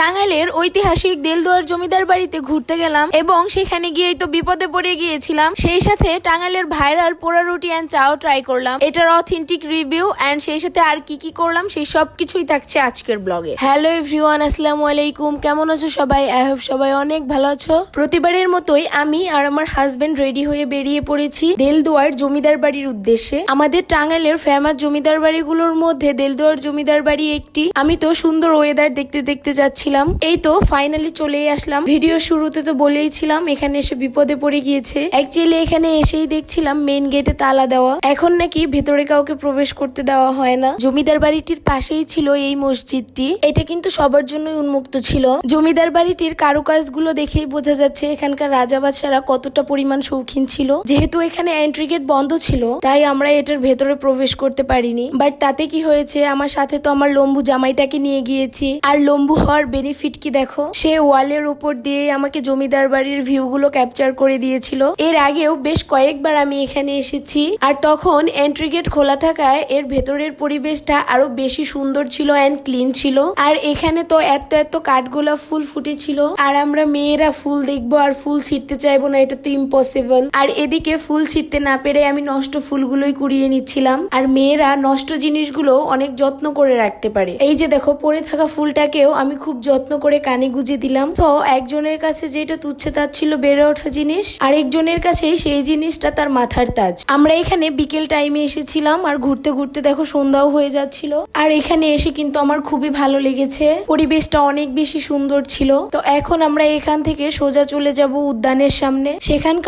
টাঙ্গাইলের ঐতিহাসিক দেলদুয়ার জমিদার বাড়িতে ঘুরতে গেলাম এবং সেখানে গিয়েই তো বিপদে পড়ে গিয়েছিলাম। সেই সাথে টাঙ্গাইলের ভাইরাল পোড়া রুটি অ্যান্ড চাও ট্রাই করলাম। এটার অথেন্টিক রিভিউ অ্যান্ড সেই সাথে আর কি কি করলাম সেই সব কিছুই থাকছে আজকের ব্লগে। হ্যালো এভরিওয়ান আসসালামু আলাইকুম। কেমন আছো সবাই? আই হোপ সবাই অনেক ভালো আছো। প্রতিবারের মতোই আমি আর আমার হাজবেন্ড রেডি হয়ে বেরিয়ে পড়েছি দেলদুয়ার জমিদার বাড়ির উদ্দেশ্যে। আমাদের টাঙ্গাইলের ফেমাস জমিদার বাড়িগুলোর মধ্যে দেলদুয়ার জমিদার বাড়ি একটি। আমি তো সুন্দর ওয়েদার দেখতে দেখতে যাচ্ছিলাম এই তো ফাইনালি চলেই আসলাম। ভিডিও শুরুতে তো বলেইছিলাম এখানে এসে বিপদে পড়ে গিয়েছে। অ্যাকচুয়ালি এখানে এসেই দেখছিলাম মেন গেটে তালা দেওয়া। এখন নাকি ভেতরে কাউকে প্রবেশ করতে দেওয়া হয় না। জমিদার বাড়িটির পাশেই ছিল এই মসজিদটি। এটা কিন্তু সবার জন্যই উন্মুক্ত ছিল। জমিদার বাড়িটির কারুকাজগুলো দেখেই বোঝা যাচ্ছে এখানকার রাজা বাদশারা কতটা পরিমাণ শৌখিন ছিল। যেহেতু এখানে এন্ট্রি গেট বন্ধ ছিল, তাই আমরা এটার ভেতরে প্রবেশ করতে পারিনি। বাট তাতে কি হয়েছে, আমার সাথে তো আমার লম্বু জামাইটাকে নিয়ে গিয়েছি। আর লম্বু হওয়ার বেনিফিট কি দেখো? সে ওয়ালের উপর দিয়ে আমাকে জমিদার বাড়ির ভিউ গুলো ক্যাপচার করে দিয়েছিল। এর আগেও বেশ কয়েকবার আমি এখানে এসেছি। আর তখন এন্ট্রি গেট খোলা থাকায় এর ভেতরের পরিবেশটা আরও বেশি সুন্দর ছিল অ্যান্ড ক্লিন ছিল। আর এখানে তো এত এত কাঠগোলাপ ফুল ফুটেছিল। আর আমরা মেয়েরা ফুল দেখব আর ফুল ছিটতে চাইব না, এটা তো ইম্পসিবল আর এদিকে ফুল ছিটতে না পেরে আমি নষ্ট ফুলগুলোই কুড়িয়ে নিচ্ছিলাম। আর মেয়েরা নষ্ট জিনিসগুলো অনেক যত্ন করে রাখতে পারে। এই যে দেখো, পড়ে থাকা ফুলটাকেও আমি খুব যত্ন করে কানে গুজে দিলাম। তো একজনের কাছে যেটা তুচ্ছে তার ছিল বেড়ে ওঠা জিনিস, আরেকজনের কাছে সেই জিনিসটা তার মাথার তাজ। আমরা এখানে বিকেল টাইমে এসেছিলাম আর ঘুরতে ঘুরতে দেখো সন্ধ্যাও হয়ে যাচ্ছিল। আর এখানে এসে কিন্তু আমার খুবই ভালো লেগেছে। পরিবেশটা অনেক বেশি সুন্দর ছিল। তো এখন আমরা এখান থেকে সোজা চলে যাব উদ্যানের সামনে। সেখানকার